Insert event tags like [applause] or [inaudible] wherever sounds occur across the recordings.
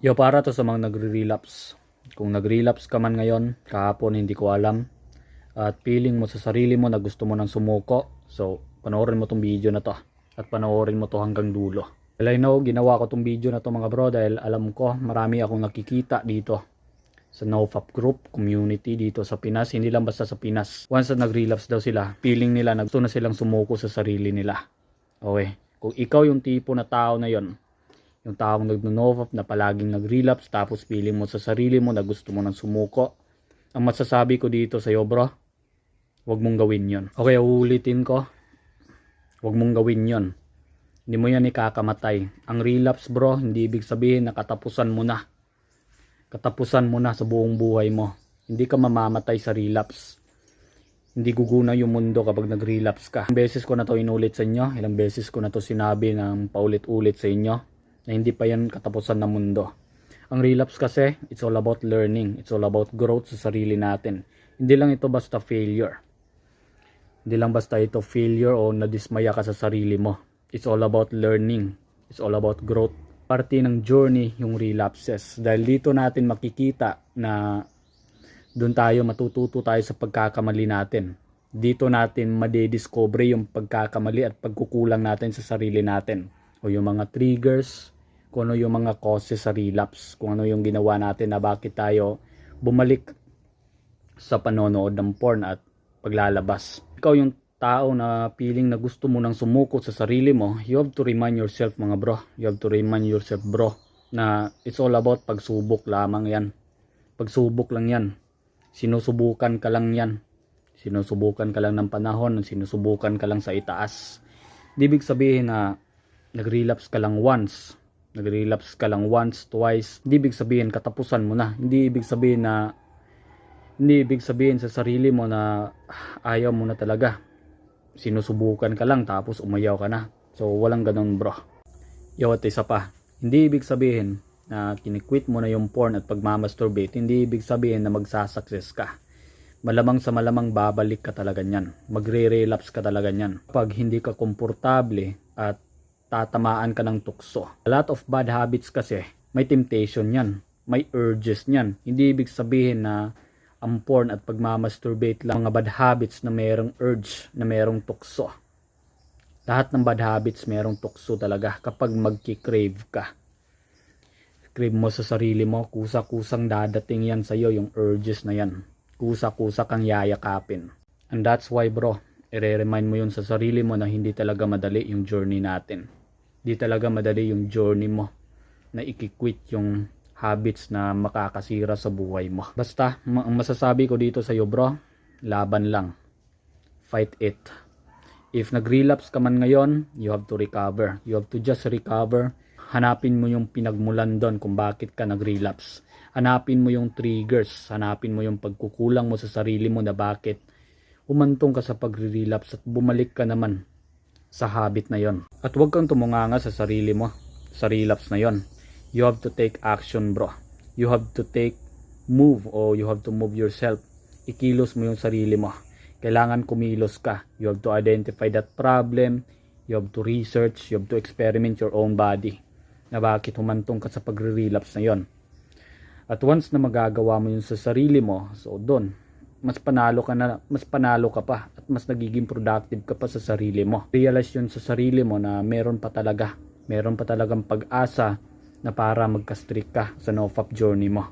Yo, para to sa mga nagre-relapse. Kung nag-relapse ka man ngayon, kahapon hindi ko alam, at feeling mo sa sarili mo na gusto mo nang sumuko, so panoorin mo tong video na to at panoorin mo to hanggang dulo. Well, I know, ginawa ko tong video na to mga bro dahil alam ko marami akong nakikita dito sa NoFap group community dito sa Pinas, hindi lang basta sa Pinas. Once na nag-relapse daw sila, feeling nila na gusto na silang sumuko sa sarili nila. Okay, kung ikaw yung tipo na tao na yon, yung taong nag-novap na palaging nag-relapse tapos feeling mo sa sarili mo na gusto mo nang sumuko. Ang masasabi ko dito sa iyo bro, huwag mong gawin yon. Okay, uulitin ko. Huwag mong gawin yon. Hindi mo yan ikakamatay. Ang relapse bro, hindi ibig sabihin na katapusan mo na. Katapusan mo na sa buong buhay mo. Hindi ka mamamatay sa relapse. Hindi guguna yung mundo kapag nag-relapse ka. Ilang beses ko na to inulit sa inyo. Ilang beses ko na to sinabi ng paulit-ulit sa inyo na hindi pa yan katapusan ng mundo. Ang relapse kasi, it's all about learning. It's all about growth sa sarili natin. Hindi lang ito basta failure. Hindi lang basta ito failure o nadismaya ka sa sarili mo. It's all about learning. It's all about growth. Parte ng journey yung relapses. Dahil dito natin makikita na doon tayo matututo tayo sa pagkakamali natin. Dito natin madediscover yung pagkakamali at pagkukulang natin sa sarili natin. O yung mga triggers, kung ano yung mga causes sa relapse, kung ano yung ginawa natin na bakit tayo bumalik sa panonood ng porn at paglalabas. Ikaw yung tao na feeling na gusto mo nang sumuko sa sarili mo, you have to remind yourself mga bro. You have to remind yourself bro na it's all about pagsubok lamang yan. Pagsubok lang yan. Sinusubukan ka lang yan. Sinusubukan ka lang ng panahon, sinusubukan ka lang sa itaas. Ibig sabihin na nag-relapse ka lang once, nag-relapse ka lang once, twice, hindi ibig sabihin katapusan mo na. Hindi ibig sabihin na hindi ibig sabihin sa sarili mo na ayaw mo na talaga. Sinusubukan ka lang tapos umayaw ka na. So walang ganun bro. Yo at isa pa. Hindi ibig sabihin na kinikwit mo na yung porn at pagmamasturbate. Hindi ibig sabihin na magsasucess ka. Malamang sa malamang babalik ka talaga niyan. Magre-relapse ka talaga niyan. Pag hindi ka komportable at tatamaan ka ng tukso. A lot of bad habits kasi, may temptation yan. May urges niyan. Hindi ibig sabihin na ang porn at pagmamasturbate lang mga bad habits na merong urge, na merong tukso. Lahat ng bad habits merong tukso talaga kapag magki-crave ka. Crave mo sa sarili mo, kusa-kusang dadating yan sa'yo yung urges na yan. Kusa-kusa kang yayakapin. And that's why bro, i-remind mo yun sa sarili mo na hindi talaga madali yung journey natin. Hindi talaga madali yung journey mo na ikikwit yung habits na makakasira sa buhay mo. Basta, ang masasabi ko dito sa iyo bro, laban lang. Fight it. If nag-relapse ka man ngayon, you have to recover. You have to just recover. Hanapin mo yung pinagmulan doon kung bakit ka nag-relapse. Hanapin mo yung triggers. Hanapin mo yung pagkukulang mo sa sarili mo na bakit umantong ka sa pag-relapse at bumalik ka naman sa habit na yon. At huwag kang tumunganga sa sarili mo sa relapse na yon. You have to take action bro. You have to take move or you have to move yourself. Ikilos mo yung sarili mo. Kailangan kumilos ka. You have to identify that problem. You have to research. You have to experiment your own body. Na bakit humantong ka sa pagre-relapse na yon. At once na magagawa mo yun sa sarili mo, so doon, mas panalo ka na, mas panalo ka pa at mas nagiging productive ka pa sa sarili mo. Realize yun sa sarili mo na meron pa talaga, meron pa talagang pag-asa na para magka-strict ka sa NoFap journey mo.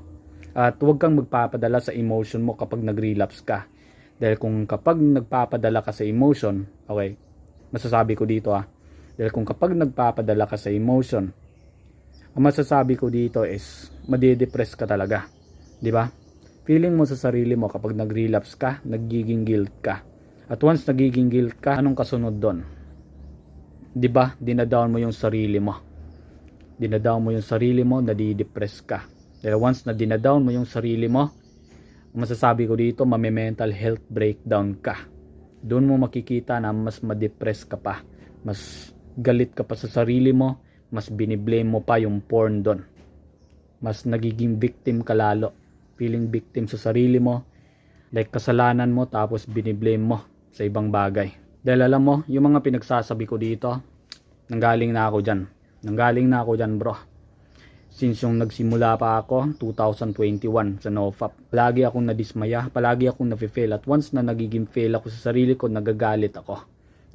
At huwag kang magpapadala sa emotion mo kapag nag-relapse ka. Dahil kung kapag nagpapadala ka sa emotion, okay, masasabi ko dito ah, dahil kung kapag nagpapadala ka sa emotion, ang masasabi ko dito is madidepress ka talaga. 'Di ba? Feeling mo sa sarili mo kapag nag-relapse ka, nagiging guilt ka. At once nagiging guilt ka, anong kasunod doon? 'Di ba? Dinadown mo yung sarili mo. Dinadown mo yung sarili mo, nadidepress ka. Dahil once na dinadown mo yung sarili mo, masasabi ko dito, mame-mental health breakdown ka. Doon mo makikita na mas ma-depress ka pa. Mas galit ka pa sa sarili mo, mas biniblame mo pa yung porn doon. Mas nagiging victim ka lalo. Feeling victim sa sarili mo. Like kasalanan mo tapos biniblame mo sa ibang bagay. Dahil alam mo, yung mga pinagsasabi ko dito, nanggaling na ako dyan. Nanggaling na ako dyan bro. since yung nagsimula pa ako 2021 sa NoFap. Palagi akong nadismaya, palagi akong nafe-fail at once na nagiging fail ako sa sarili ko, nagagalit ako.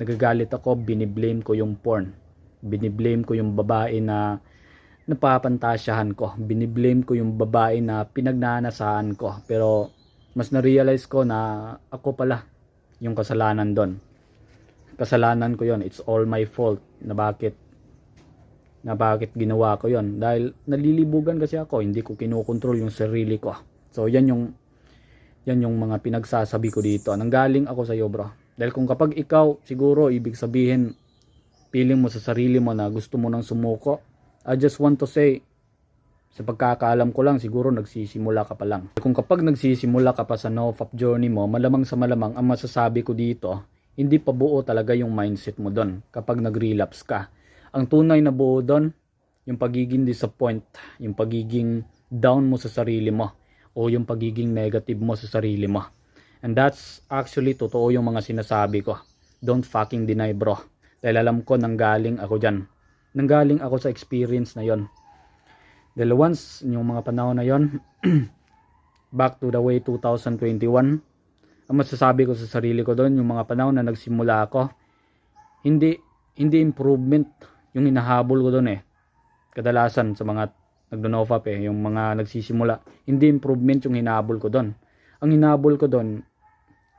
Nagagalit ako, biniblame ko yung porn. Biniblame ko yung babae na napapantasyahan ko. Biniblame ko yung babae na pinagnanasaan ko. Pero mas na-realize ko na ako pala yung kasalanan doon. Kasalanan ko yon It's all my fault na bakit na bakit ginawa ko yon dahil nalilibugan kasi ako hindi ko kinokontrol yung sarili ko so yan yung yan yung mga pinagsasabi ko dito nanggaling ako sa iyo bro dahil kung kapag ikaw siguro ibig sabihin feeling mo sa sarili mo na gusto mo nang sumuko I just want to say sa pagkakaalam ko lang siguro nagsisimula ka pa lang kung kapag nagsisimula ka pa sa NoFap journey mo malamang sa malamang ang masasabi ko dito hindi pa buo talaga yung mindset mo doon kapag nag-relapse ka ang tunay na buo doon, yung pagiging disappoint, yung pagiging down mo sa sarili mo, o yung pagiging negative mo sa sarili mo. And that's actually totoo yung mga sinasabi ko. Don't fucking deny bro. Dahil alam ko nanggaling ako dyan. Nanggaling ako sa experience na yon. Dahil once, yung mga panahon na yon, [clears throat] back to the way 2021, ang masasabi ko sa sarili ko doon, yung mga panahon na nagsimula ako, hindi hindi improvement yung hinahabol ko doon eh. Kadalasan sa mga nagdo-nofap eh, yung mga nagsisimula, hindi improvement yung hinahabol ko doon. Ang hinahabol ko doon,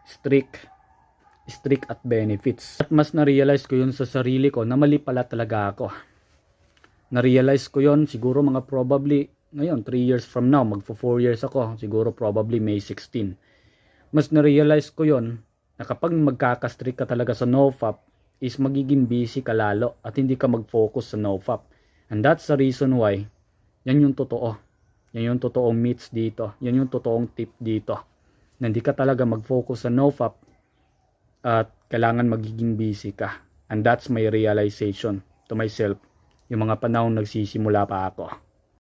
strict, strict at benefits. At mas na-realize ko yun sa sarili ko na mali pala talaga ako. Na-realize ko yun siguro mga probably ngayon 3 years from now, magfo 4 years ako, siguro probably May 16. Mas na-realize ko yun na kapag magkakastrict ka talaga sa nofap, is magiging busy ka lalo at hindi ka mag-focus sa nofap. And that's the reason why yan yung totoo. Yan yung totoong myths dito. Yan yung totoong tip dito. Na hindi ka talaga mag-focus sa nofap at kailangan magiging busy ka. And that's my realization to myself yung mga panahon nagsisimula pa ako.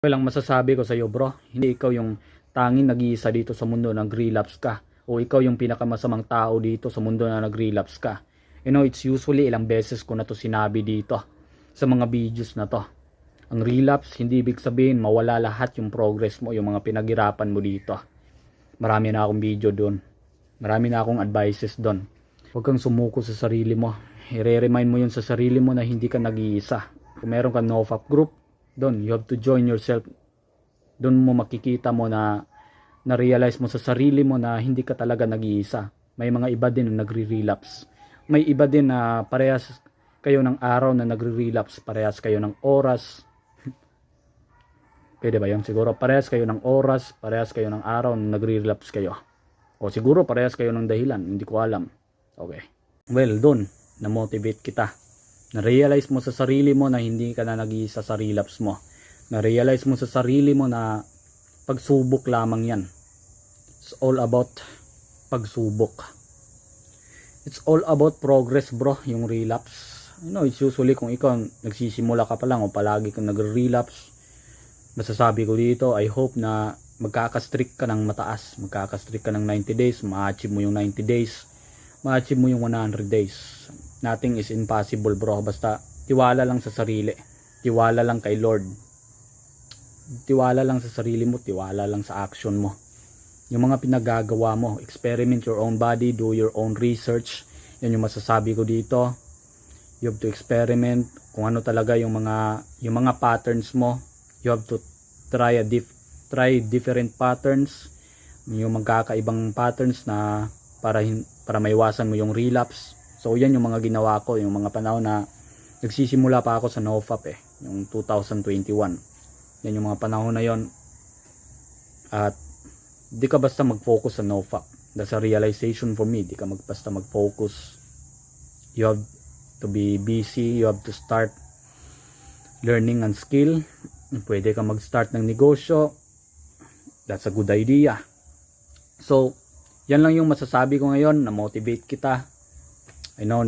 Well, ang masasabi ko sa iyo bro, hindi ikaw yung tanging nag-iisa dito sa mundo na nag-relapse ka o ikaw yung pinakamasamang tao dito sa mundo na nag-relapse ka. You know, it's usually ilang beses ko na to sinabi dito sa mga videos na to. Ang relapse, hindi ibig sabihin mawala lahat yung progress mo, yung mga pinaghirapan mo dito. Marami na akong video doon. Marami na akong advices doon. Huwag kang sumuko sa sarili mo. I-remind mo yun sa sarili mo na hindi ka nag-iisa. Kung meron kang NoFap group, doon, you have to join yourself. Doon mo makikita mo na na-realize mo sa sarili mo na hindi ka talaga nag-iisa. May mga iba din na nagre-relapse may iba din na parehas kayo ng araw na nagre-relapse, parehas kayo ng oras. [laughs] Pwede ba yun? Siguro parehas kayo ng oras, parehas kayo ng araw na nagre-relapse kayo. O siguro parehas kayo ng dahilan, hindi ko alam. Okay. Well, dun, na-motivate kita. Na-realize mo sa sarili mo na hindi ka na nag-iisa sa relapse mo. Na-realize mo sa sarili mo na pagsubok lamang yan. It's all about pagsubok. It's all about progress bro, yung relapse. You know, it's usually kung ikaw nagsisimula ka pa lang o palagi kang nagre-relapse, masasabi ko dito, I hope na magkakastrict ka ng mataas, magkakastrict ka ng 90 days, ma-achieve mo yung 90 days, ma-achieve mo yung 100 days. Nothing is impossible bro, basta tiwala lang sa sarili, tiwala lang kay Lord, tiwala lang sa sarili mo, tiwala lang sa action mo. Yung mga pinagagawa mo, experiment your own body, do your own research, yan yung masasabi ko dito. You have to experiment kung ano talaga yung mga yung mga patterns mo. You have to try a dif try different patterns, yung magkakaibang patterns na para hin para maiwasan mo yung relapse. So yan yung mga ginawa ko, yung mga panahon na nagsisimula pa ako sa NoFap eh, yung 2021. Yan yung mga panahon na yon. At di ka basta mag-focus sa NoFap. That's a realization for me. Di ka mag basta mag-focus. You have to be busy. You have to start learning and skill. Pwede ka mag-start ng negosyo. That's a good idea. So, yan lang yung masasabi ko ngayon. Na-motivate kita. I know,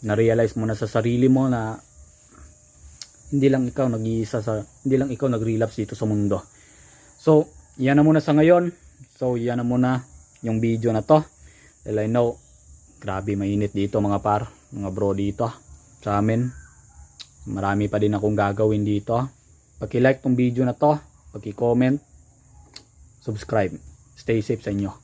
na-realize mo na sa sarili mo na hindi lang ikaw nag-iisa sa hindi lang ikaw nag-relapse dito sa mundo. So, yan na muna sa ngayon. So, yan na muna yung video na to. Dahil I know, grabe mainit dito mga par, mga bro dito sa amin. Marami pa din akong gagawin dito Paki-like tong video na to, paki-comment, subscribe. Stay safe sa inyo.